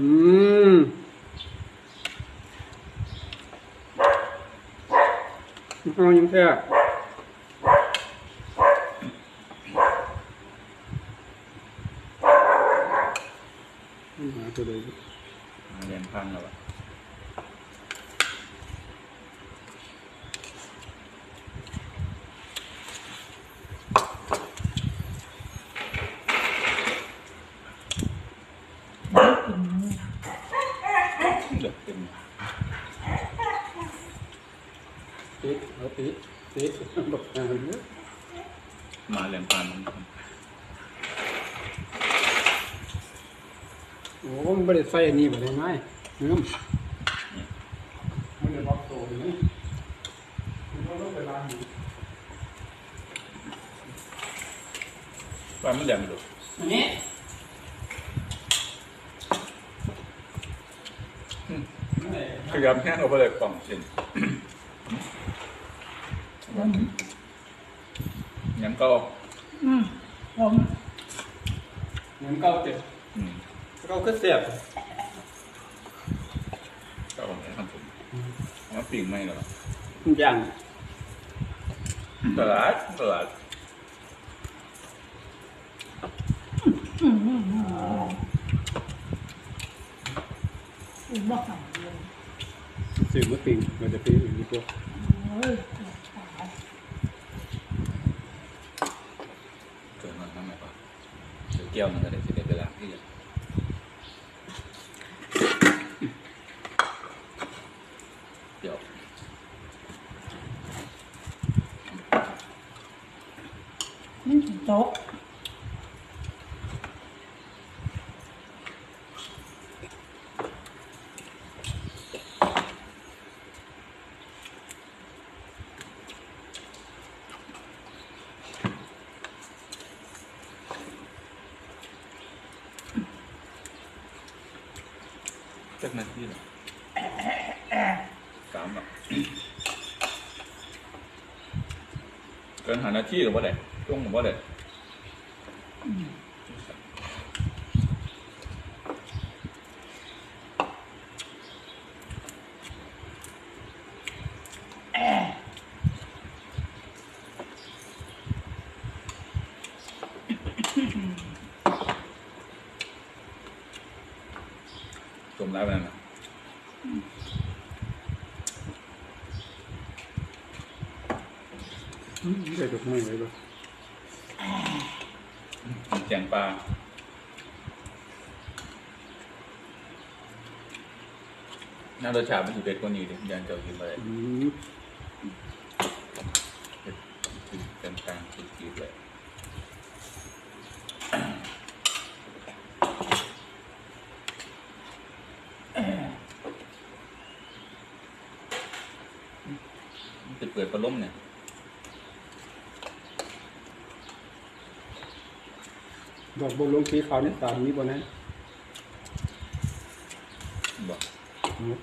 อืมเอายังแค่หาตัวใดดิ เรียนพังแล้วอะ ไม่กินนี่ เดือดเป็น ติดเอา ติดติดบอกอ่าเยอะมาเรียนพังมันโอ้มันไม่ได้ใส่อันนี้บ่ได้ไหมเนื้อมันจะบอกโตอยู่นี่มันต้องไปล้างอยู่ว่ามันแดงดูอันนี้ขยับแห้งเอาไปเลยกล่องเส้นยังก็อืมผมเงินเก้าเจ็ดอืมเราก็เสียบก็เอาไปทำผมมาปิ่ง ไม่หรออย่างตลาดตลาดอืมอืมอืมอืมบอกสั่งเลย สื่อมาติ่งเราจะปีอื่นดีกว่า โอ้ยตาย เกิดมาทำไมปะ เดี๋ยวแก้วมันก็ได้สิได้เวลาที่ จักนาทีเหรอสามหรอเกินหานาทีหรือว่าเดช่วงหรือว่าได จมแล้วไปนั่นน่ะได้ดอกไม้ไว้ด้วยแจงปลาหน้ารสชาติมันอยู่เด็ดกว่านี้ดิยันเจ้ากินไป อืม เป็นกลางๆคิดๆเลย มันจะเปิดประล้มเนี่ยดอกบัวหลวงสีขาวนี่ตามนี้บ่นะบอกอืม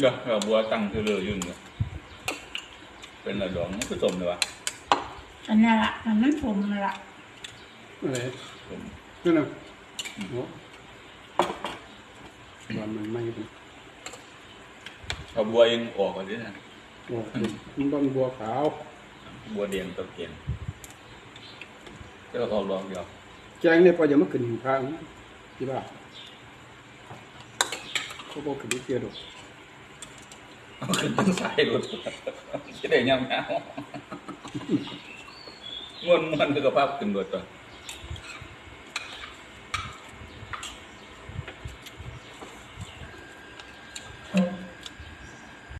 เดี๋ยวเราบัวตั้งคือเรือยุ่งเนี่ยเป็นระดองมันผสมเลยวะอันนั้นละอันนั้นผมนั่นละอะไรผมนั่นน่ะโอ้วันมันไม่เป็น เอาบัวยังออกก่อนดินะโอ้มันต้นบัวขาวบัวแดงตะเกียนก็เราเอาลองเดียวแจ้งเนี่ยพอจะมาขึ้นหิ้งพระนะที่บ้านเขาบอกขึ้นที่เกียร์ดอกเอาขึ้นตั้งสายรถจะได้ยังไงม้วนม้วนสุขภาพขึ้นรถตัว